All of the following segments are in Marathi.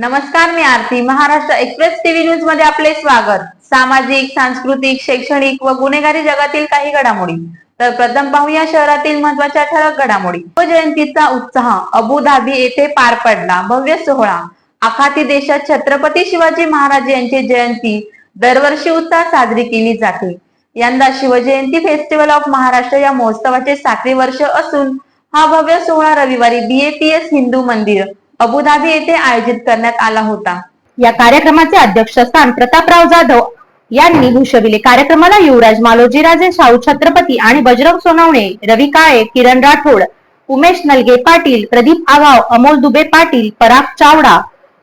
नमस्कार मी आरती. महाराष्ट्र एक्सप्रेस टीव्ही न्यूजमध्ये आपले स्वागत. सामाजिक सांस्कृतिक शैक्षणिक व गुन्हेगारी जगातील काही घडामोडी. तर प्रथम पाहूया शहरातील महत्त्वाच्या ठळक घडामोडी. जयंतीचा उत्साह अबुधाबी येथे पार पडला. भव्य सोहळा. आखाती देशात छत्रपती शिवाजी महाराज यांची जयंती दरवर्षी उत्साह साजरी केली जाते. यंदा शिवजयंती फेस्टिवल ऑफ महाराष्ट्र या महोत्सवाचे सातवे वर्ष असून हा भव्य सोहळा रविवारी बीएपीएस हिंदू मंदिर अबुधाबी येथे आयोजित करण्यात आला होता. या कार्यक्रमाचे अध्यक्षस्थान प्रतापराव जाधव यांनी भूषविले. कार्यक्रमाला युवराज मालोजीराजे शाहू छत्रपती आणि बजरंग सोनवणे रवी काळे किरण राठोड उमेश नलगे पाटील प्रदीप आगाव अमोल दुबे पाटील पराग चावडा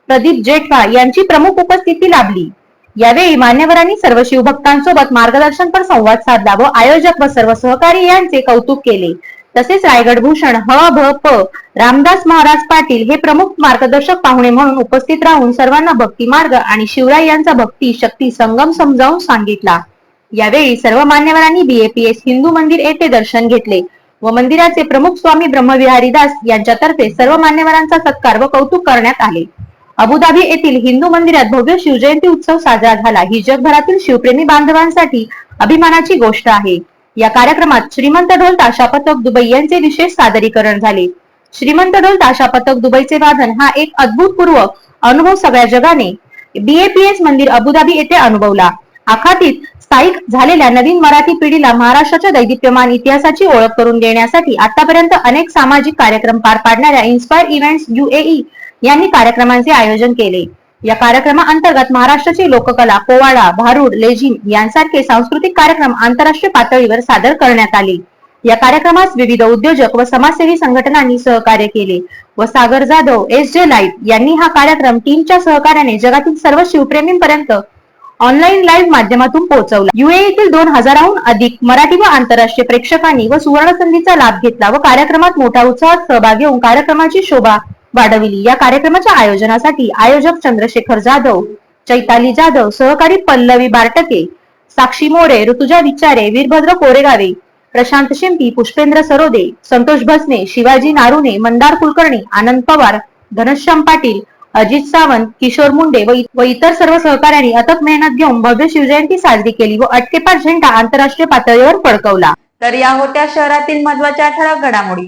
प्रदीप जेठवा यांची प्रमुख उपस्थिती लाभली. यावेळी मान्यवरांनी सर्व शिवभक्तांसोबत मार्गदर्शनपर संवाद साधला व आयोजक व सर्व सहकारी यांचे कौतुक केले. तसेच रायगड भूषण ह भ प रामदास महाराज पाटील हे प्रमुख मार्गदर्शक पाहुणे म्हणून उपस्थित राहून सर्वांना भक्ती मार्ग आणि शिवराय यांचा भक्ती शक्ती संगम समजावून सांगितला. यावेळी सर्व मान्यवरांनी बीएपीएस हिंदू मंदिर येथे दर्शन घेतले व मंदिराचे प्रमुख स्वामी ब्रह्मविहारी दास यांच्यातर्फे सर्व मान्यवरांचा सत्कार व कौतुक करण्यात आले. अबुधाबी येथील हिंदू मंदिरात भव्य शिवजयंती उत्सव साजरा झाला. ही जगभरातील शिवप्रेमी बांधवांसाठी अभिमानाची गोष्ट आहे. या कार्यक्रमात श्रीमंत ढोल ताशा पथक दुबई यांचे विशेष सादरीकरण झाले. श्रीमंत ढोल ताशा पथक दुबईचे वादन हा एक अद्भुतपूर्व अनुभव सगळ्या जगाने बीएपीएस मंदिर अबुधाबी येथे अनुभवला. आखातीत स्थायिक झालेल्या नवीन मराठी पिढीला महाराष्ट्राच्या दैदिप्यमान इतिहासाची ओळख करून देण्यासाठी आतापर्यंत अनेक सामाजिक कार्यक्रम पार पाडणाऱ्या इन्स्पायर इव्हेंट्स युएई यांनी कार्यक्रमांचे आयोजन केले. या कार्यक्रमाअंतर्गत महाराष्ट्राची लोककला पोवाडा भारुड लेझिम यांसारखे सांस्कृतिक कार्यक्रम आंतरराष्ट्रीय पातळीवर सादर करण्यात आले. या कार्यक्रमास विविध उद्योजक व समाजसेवी संघटनांनी सहकार्य केले. व Sagar Jadhav S J live यांनी हा कार्यक्रम टीमच्या सहकार्याने जगातील सर्व शिवप्रेमींपर्यंत ऑनलाईन लाईव्ह माध्यमातून पोहोचवला. युएईतील दोन हजाराहून अधिक मराठी व आंतरराष्ट्रीय प्रेक्षकांनी व सुवर्ण संधीचा लाभ घेतला व कार्यक्रमात मोठ्या उत्साहात सहभाग घेऊन कार्यक्रमाची शोभा वाढविली. या कार्यक्रमाच्या आयोजनासाठी आयोजक चंद्रशेखर जाधव चैताली जाधव सहकारी पल्लवी बारटके साक्षी मोरे ऋतुजा विचारे वीरभद्र कोरेगावे प्रशांत शिंपी पुष्पेंद्र सरोदे संतोष भसने शिवाजी नारुने मंदार कुलकर्णी आनंद पवार घनश्याम पाटील अजित सावंत किशोर मुंडे व व इतर सर्व सहकाऱ्यांनी अथक मेहनत घेऊन भव्य शिवजयंती साजरी केली व अटकेपार झेंडा आंतरराष्ट्रीय पातळीवर फडकवला. तर या होत्या शहरातील महत्त्वाच्या ठळक घडामोडी.